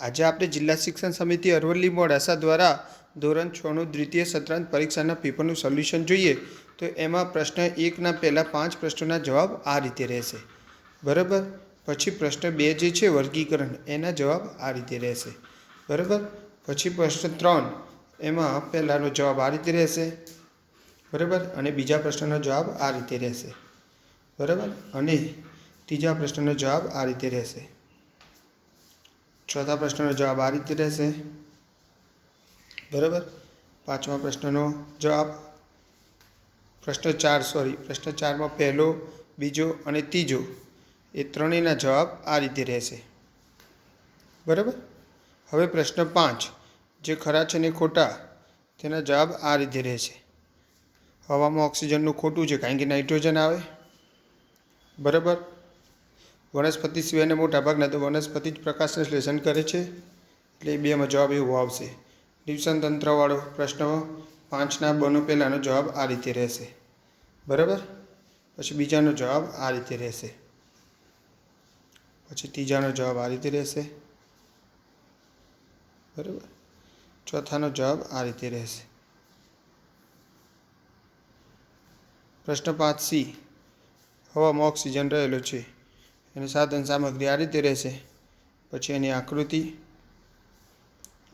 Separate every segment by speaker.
Speaker 1: આજે આપણે જિલ્લા શિક્ષણ સમિતિ અરવલ્લી મોડાસા દ્વારા ધોરણ છનું દ્વિતીય સત્રાંત પરીક્ષાના પેપરનું સોલ્યુશન જોઈએ તો એમાં પ્રશ્ન એકના પહેલાં પાંચ પ્રશ્નોના જવાબ આ રીતે રહેશે. બરાબર? પછી પ્રશ્ન બે જે છે વર્ગીકરણ, એના જવાબ આ રીતે રહેશે. બરાબર? પછી પ્રશ્ન ત્રણ, એમાં પહેલાંનો જવાબ આ રીતે રહેશે. બરાબર? અને બીજા પ્રશ્નનો જવાબ આ રીતે રહેશે. બરાબર? અને ત્રીજા પ્રશ્નનો જવાબ આ રીતે રહેશે. ચોથા પ્રશ્નનો જવાબ આ રીતે રહેશે. બરાબર? પાંચમા પ્રશ્નનો જવાબ. પ્રશ્ન ચાર સોરી પ્રશ્ન ચારમાં પહેલો, બીજો અને ત્રીજો. એ ત્રણેયના જવાબ આ રીતે રહેશે. બરાબર? હવે પ્રશ્ન પાંચ. જે ખરા છે ને ખોટા, તેના જવાબ આ રીતે રહેશે. હવામાં ઓક્સિજનનું ખોટું છે કારણ કે નાઇટ્રોજન આવે. બરાબર? વનસ્પતિ સિવાયના મોટાભાગના તો વનસ્પતિ જ પ્રકાશ સંશ્લેષણ કરે છે. એટલે એ બેમાં જવાબ એવો આવશે. નિવસન તંત્રવાળો પ્રશ્ન પાંચના બનો પહેલાંનો જવાબ આ રીતે રહેશે. બરાબર? પછી બીજાનો જવાબ આ રીતે રહેશે. પછી ત્રીજાનો જવાબ આ રીતે રહેશે. બરાબર? ચોથાનો જવાબ આ રીતે રહેશે. પ્રશ્ન પાંચ સી. હવામાં ઓક્સિજન રહેલો છે. એની સાધન સામગ્રી આ રીતે રહેશે. પછી એની આકૃતિ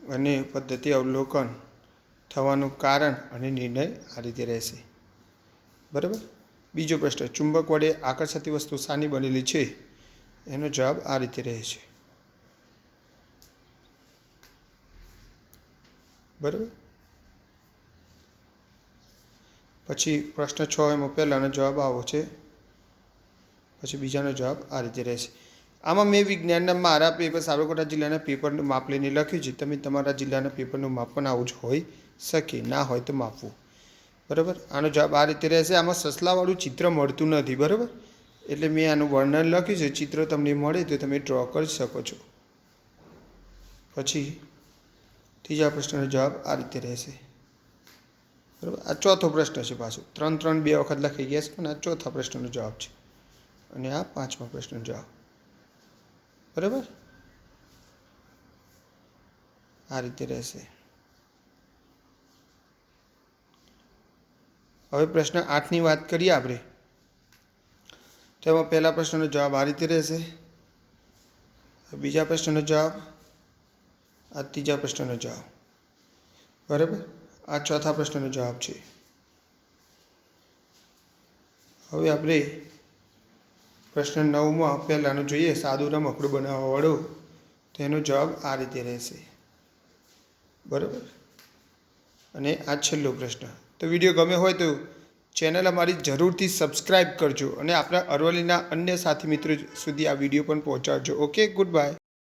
Speaker 1: અને પદ્ધતિ અવલોકન થવાનું કારણ અને નિર્ણય આ રીતે રહેશે. બરાબર? બીજો પ્રશ્ન, ચુંબક વડે આકર્ષાતી વસ્તુ સાની બનેલી છે? એનો જવાબ આ રીતે રહે છે. બરાબર? પછી પ્રશ્ન છ એમાં પહેલાંનો જવાબ આવો છે. પછી બીજાનો જવાબ આ રીતે રહેશે. આમાં મેં વિજ્ઞાનના મારા પેપર સાબરકાંઠા જિલ્લાના પેપરનું માપ લઈને લખ્યું છે. તમે તમારા જિલ્લાના પેપરનું માપ પણ આવું જ હોઈ શકે, ના હોય તો માપવું. બરાબર? આનો જવાબ આ રીતે રહેશે. આમાં સસલાવાળું ચિત્ર મળતું નથી, બરાબર? એટલે મેં આનું વર્ણન લખ્યું છે. ચિત્ર તમને મળે તો તમે ડ્રો કરી શકો છો. પછી ત્રીજા પ્રશ્નનો જવાબ આ રીતે રહેશે. બરાબર? આ ચોથો પ્રશ્ન છે પાછો. ત્રણ ત્રણ, બે વખત લખી ગયા છે પણ આ ચોથા પ્રશ્નનો જવાબ છે. અને આ પાંચમા પ્રશ્નનો જવાબ. બરાબર? આ રીતે રહેશે. હવે પ્રશ્ન આઠની વાત કરીએ આપણે. તેમાં પહેલા પ્રશ્નનો જવાબ આ રીતે રહેશે. બીજા પ્રશ્નનો જવાબ, આ ત્રીજા પ્રશ્નનો જવાબ. બરાબર? આ ચોથા પ્રશ્નનો જવાબ છે. હવે આપણે પ્રશ્ન નવમાં પહેલાંનો જોઈએ સાદું રમકડું બનાવવાવાળો તો એનો જવાબ આ રીતે રહેશે. બરાબર? અને આ છેલ્લો પ્રશ્ન. તો વીડિયો ગમે હોય તો ચેનલ અમારી જરૂરથી સબસ્ક્રાઈબ કરજો અને આપણા અરવલ્લીના અન્ય સાથી મિત્રો સુધી આ વીડિયો પણ પહોંચાડજો. Okay, good bye.